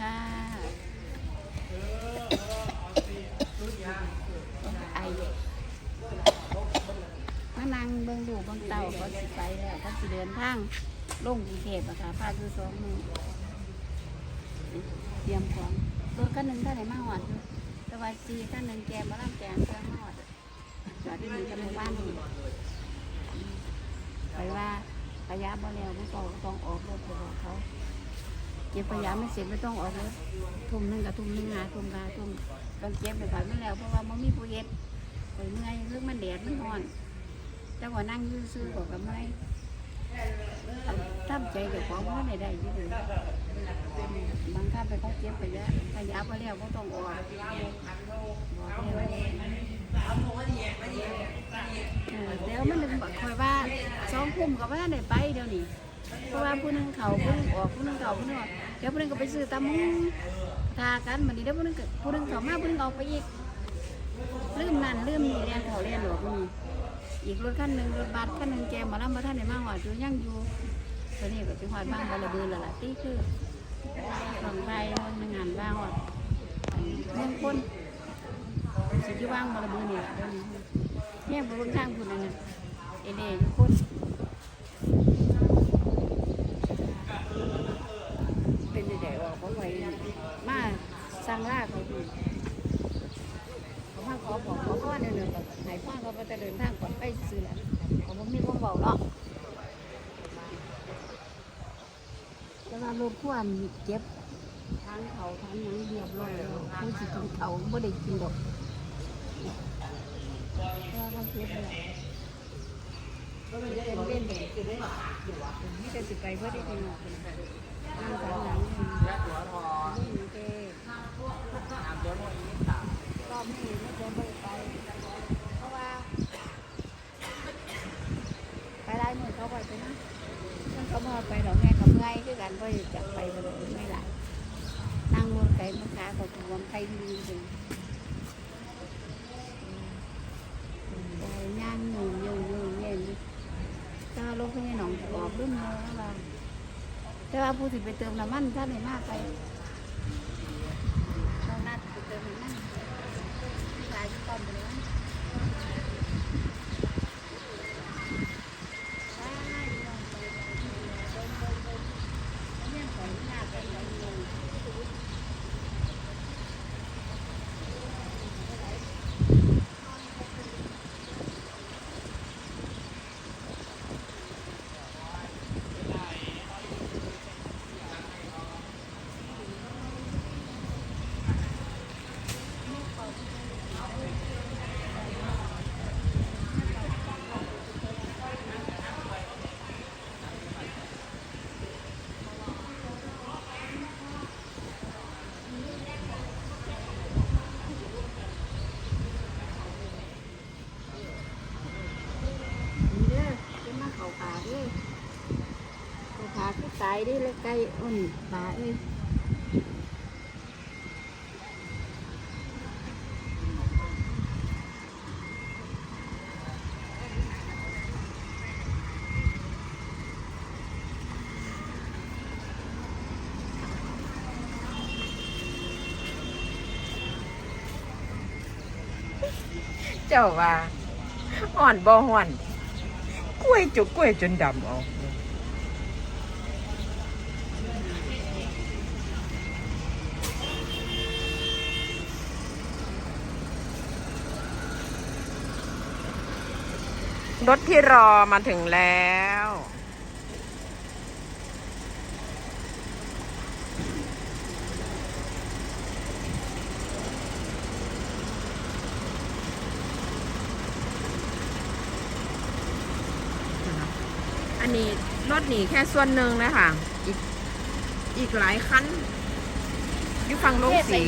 ค่ะไอมานั่งเบิ่งดูเบิ่งเต่าก็สิไปแล้วก็สิเดินทางลงกรุงเทพอะค่ะพาอยู่สองมือเตรียมของรถคันหนึ่งท่านไหนมาหอดอยู่แต่ว่าจีท่านหนึ่งแกมาล่ำแกงเครื่องมาหอดจอดที่นี่กันในบ้านนี่ไปว่าพยาบ่แล้วผู้กองต้องออกรถไปบอกเขา เก็บขยะไม่เสร็จไม่ต้องออกรถทุ่มหนึ่งกับทุ่มหนึ่งหาทุ่มกาทุ่มต้องเก็บไปขายไม่แล้วเพราะว่ามันมีผู้เย็ดไปเมื่อยเรื่องมันแดดมันร้อน แต่ว่านั่งยืดซื้อๆก็กับไม่ทำใจกับของว่าได้ได้ยี่เลยบางท่านไปเขาเก็บไปแล้วขยะไปแล้วก็ต้องออกบอกแล้วเออเดี๋ยวมันนึงบอกคอยว่าสองคุ่มกับว่าได้ไปเดี๋ยวนี้ เพราะว่าผู้นึงเขาผู้นึงออกผู้นึงเขาผู้นึงออกเดี๋ยวผู้นึงก็ไปซื้อตำมุงทากันบัดนี้เดี๋ยวผู้นึงก็ผู้นึงเขามาผู้นึงออกไปอีกลืมนั่นลืมนี่เรียนเขาเรียนหลวงนี่อีกรถคันหนึ่งรถบัสคันหนึ่งแกมาแล้วมาท่านในมาหอดอยู่ยั่งอยู่ตัวนี้ก็ไปหอดบ้างบาระเบือละละตี้คือลังไปมันงานบ้างหอดอันเมืองคนสิที่ว่างบาระเบือนี่แหละเดี๋ยวนี้เนี่ยบนทางคุณนั่นเอเดยู่คนใหญ่ๆออกเขาไว้มา สร้างราเขาดูเขามาขอบอกขอพ่อเนี่ยแบบไหนพ่อเขาจะเดินทางก่อนไปซื้อแหละเขาบอกมีพวกเบาเนาะแต่ว่ารถพ่วงเจ็บทางเขาทางหยังเรียบร้อยแล้วผู้สิกินเขาไม่ได้กินดอกเว่าเขาเจ็บเลยก็มันจะเป็นเล่นแบบคือได้นี่จะสิไปเพื่อได้กินหอกเป็นนั่งทางหลังนี่นี่เด้รอบนี้ไม่เคยไปไป เพราะว่าไปได้มื อเขาไปนะมันเขามาไปดอกแม่เขาเมื่อยคือกันเพราะจะไปไปเลยไม่หลายนั่งรถไก่มาขาเขาถวมใครดีจริงแต่ย่างหนูเยอะเยอะเย็นถ้าลงไปในหนองออกรุ่นเนื้อว่าแต่ว่าผู้ที่ไปเติมน้ำมันท่าไหนมากไปเรานัดไปเติมน้ำมันที่ขายที่ตอนไปเลยนะได้ลองไปเดินเดินเดินเดินเนี่ยของหน้าไปไหนเงิน นี่เด้อจะมาเขาป่าเด้อ เขาป่าคือตายเด้อแล้วไก่อ้นป่าเอ้ยๆเจ้าว่าห่อนบ่ห่อนกล้วยจุกกล้วยจนดำออก รถที่รอมาถึงแล้ว อันนี้รถหนีแค่ส่วนหนึ่งนะคะอีกอีกหลายคันอยู่ฝั่งลงสี